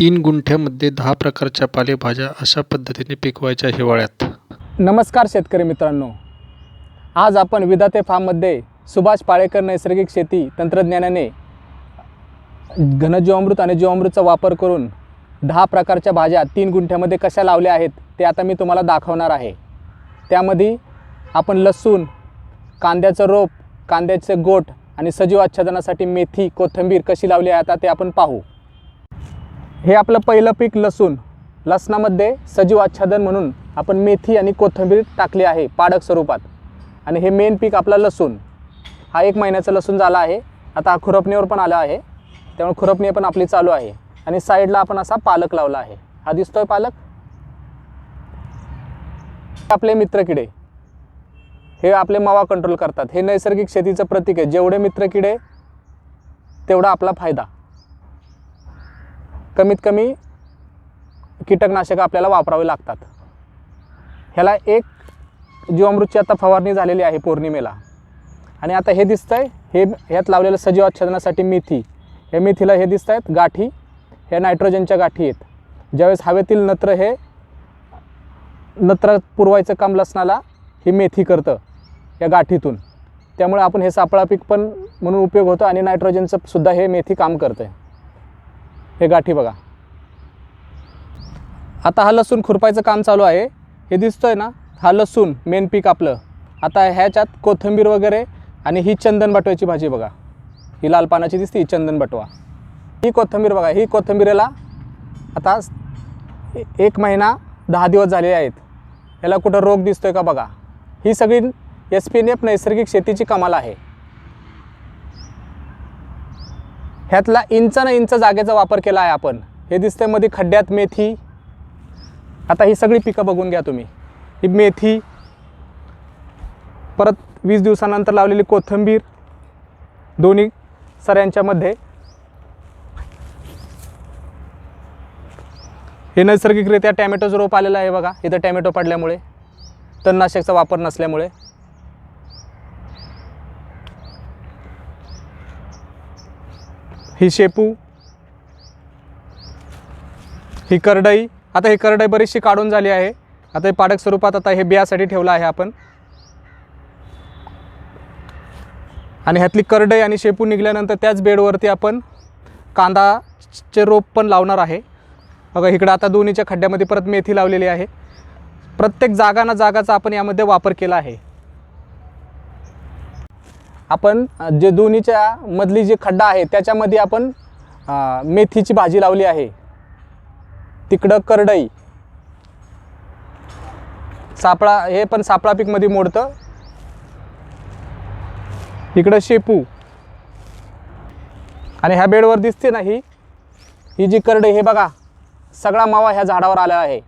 तीन गुंठ्यामध्ये दहा प्रकारच्या पालेभाज्या अशा पद्धतीने पिकवायच्या हिवाळ्यात. नमस्कार शेतकरी मित्रांनो. आज आपण विधाते फार्ममध्ये सुभाष पाळेकर नैसर्गिक शेती तंत्रज्ञानाने घनजीवामृत आणि जीवामृतचा वापर करून दहा प्रकारच्या भाज्या तीन गुंठ्यामध्ये कशा लावल्या आहेत ते आता मी तुम्हाला दाखवणार आहे. त्यामध्ये आपण लसूण कांद्याचं रोप कांद्याचे गोट आणि सजीव आच्छादनासाठी मेथी कोथिंबीर कशी लावली आहे आता ते आपण पाहू. हे आपलं पहिलं पीक लसूण. लसणामध्ये सजीव आच्छादन म्हणून आपण मेथी आणि कोथिंबीर टाकली आहे पाडक स्वरूपात. आणि हे मेन पीक आपला लसूण. हा एक महिन्याचा लसूण झाला आहे. आता हा खुरपणीवर पण आला आहे. त्यामुळे खुरपणी पण आपली चालू आहे. आणि साईडला आपण असा पालक लावला आहे. हा दिसतोय पालक? आपले मित्रकिडे. हे आपले मावा कंट्रोल करतात. हे नैसर्गिक शेतीचं प्रतीक आहे. जेवढे मित्रकिडे तेवढा आपला फायदा. कमीत कमी कीटकनाशकं आपल्याला वापरावे लागतात. ह्याला एक जीवामृतची आता फवारणी झालेली आहे पौर्णिमेला. आणि आता हे दिसतं आहे हे ह्यात लावलेलं सजीव आच्छादनासाठी मेथी. या मेथीला हे दिसत आहेत गाठी ह्या नायट्रोजनच्या गाठी आहेत. ज्यावेळेस हवेतील नत्र हे नत्र पुरवायचं काम लसणाला ही मेथी करतं या गाठीतून. त्यामुळे आपण हे सापळा पीक पण म्हणून उपयोग होतो आणि नायट्रोजनचं सुद्धा हे मेथी काम करतं आहे हे गाठी बघा. आता हा लसूण खुरपायचं काम चालू आहे. हे दिसतोय ना? हा लसूण मेन पीक आपलं. आता ह्याच्यात कोथिंबीर वगैरे आणि ही चंदन बटव्याची भाजी बघा. ही लाल पानाची दिसते ही चंदन बटवा. ही कोथिंबीर बघा ही कोथिंबीरेला आता एक महिना दहा दिवस झालेले आहेत. याला कुठं रोग दिसतोय का बघा. ही सगळी एस पी एन एफ नैसर्गिक शेतीची कमाल आहे. ह्यातला इंच न इंच जागेचा वापर केला आहे आपण. हे दिसतंयमध्ये खड्ड्यात मेथी. आता ही सगळी पिकं बघून घ्या तुम्ही. ही मेथी परत वीस दिवसानंतर लावलेली कोथिंबीर दोन्ही सऱ्यांच्यामध्ये हे नैसर्गिकरित्या टॅमॅटोचं रोप आलेलं आहे बघा. इथं टॅमॅटो पडल्यामुळे तणनाशकचा वापर नसल्यामुळे. ही शेपू ही करडई. आता ही करडई बरीचशी काढून झाली आहे. आता हे पाडक स्वरूपात आता हे बियासाठी ठेवलं आहे आपण. आणि ह्यातली करडई आणि शेपू निघाल्यानंतर त्याच बेडवरती आपण कांदाचे रोप पण लावणार आहे. बघा इकडं आता दोन्हीच्या खड्ड्यामध्ये परत मेथी लावलेली आहे. प्रत्येक जागा ना जागाचा आपण यामध्ये वापर केला आहे. आपण जे दोन्हीच्या मधली जी खड्डा आहे त्याच्यामध्ये आपण मेथीची भाजी लावली आहे. तिकडं करडई. सापळा हे पण सापळा पीकमध्ये मोडतं. इकडं शेपू. आणि ह्या बेडवर दिसते ना ही? ही जी करडई हे बघा. सगळा मावा ह्या झाडावर आला आहे.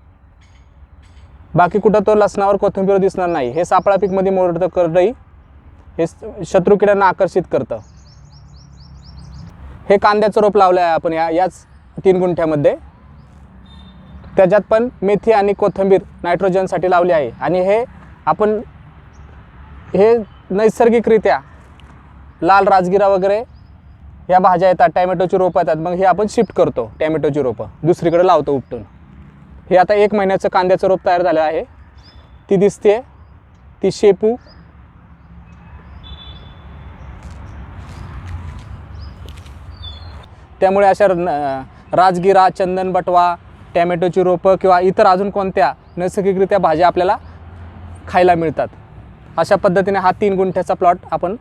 बाकी कुठं तो लसणावर कोथिंबीर दिसणार नाही. हे सापळा पीकमध्ये मोडतं करडई. हे शत्रू किड्यांना आकर्षित करतं. हे कांद्याचं रोप लावलं आहे आपण या याच तीन गुंठ्यामध्ये. त्याच्यात पण मेथी आणि कोथिंबीर नायट्रोजनसाठी लावली आहे. आणि हे आपण हे नैसर्गिकरित्या लाल राजगिरा वगैरे या भाज्या येतात टॅमॅटोची रोपं येतात. मग हे आपण शिफ्ट करतो टॅमॅटोची रोपं. दुसरीकडे लावतो उपटून. हे आता एक महिन्याचं कांद्याचं रोप तयार झालं आहे. ती दिसते ती शेपू त्यामुळे अशा न- राजगिरा चंदन बटवा टॅमॅटोची रोपं किंवा इतर अजून कोणत्या नैसर्गिकरित्या भाज्या आपल्याला खायला मिळतात? अशा पद्धतीने हा तीन गुंठ्याचा प्लॉट आपण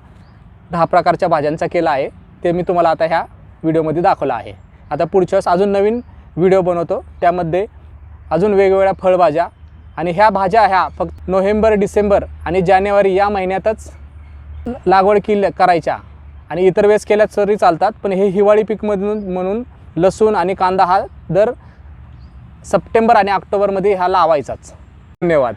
दहा प्रकारच्या भाज्यांचा केला आहे. ते मी तुम्हाला आता ह्या व्हिडिओमध्ये दाखवलं आहे. आता पुढच्या वेळेस अजून नवीन व्हिडिओ बनवतो. त्यामध्ये अजून वेगवेगळ्या फळभाज्या आणि ह्या भाज्या ह्या फक्त नोव्हेंबर डिसेंबर आणि जानेवारी या महिन्यातच लागवड केल्या करायच्या. आणि इतर वेळेस केल्या तरी चालतात पण हे हिवाळी पीकमधून म्हणून म्हणून लसूण आणि कांदा हा दर सप्टेंबर आणि ऑक्टोबरमध्ये हा लावायचाच. धन्यवाद.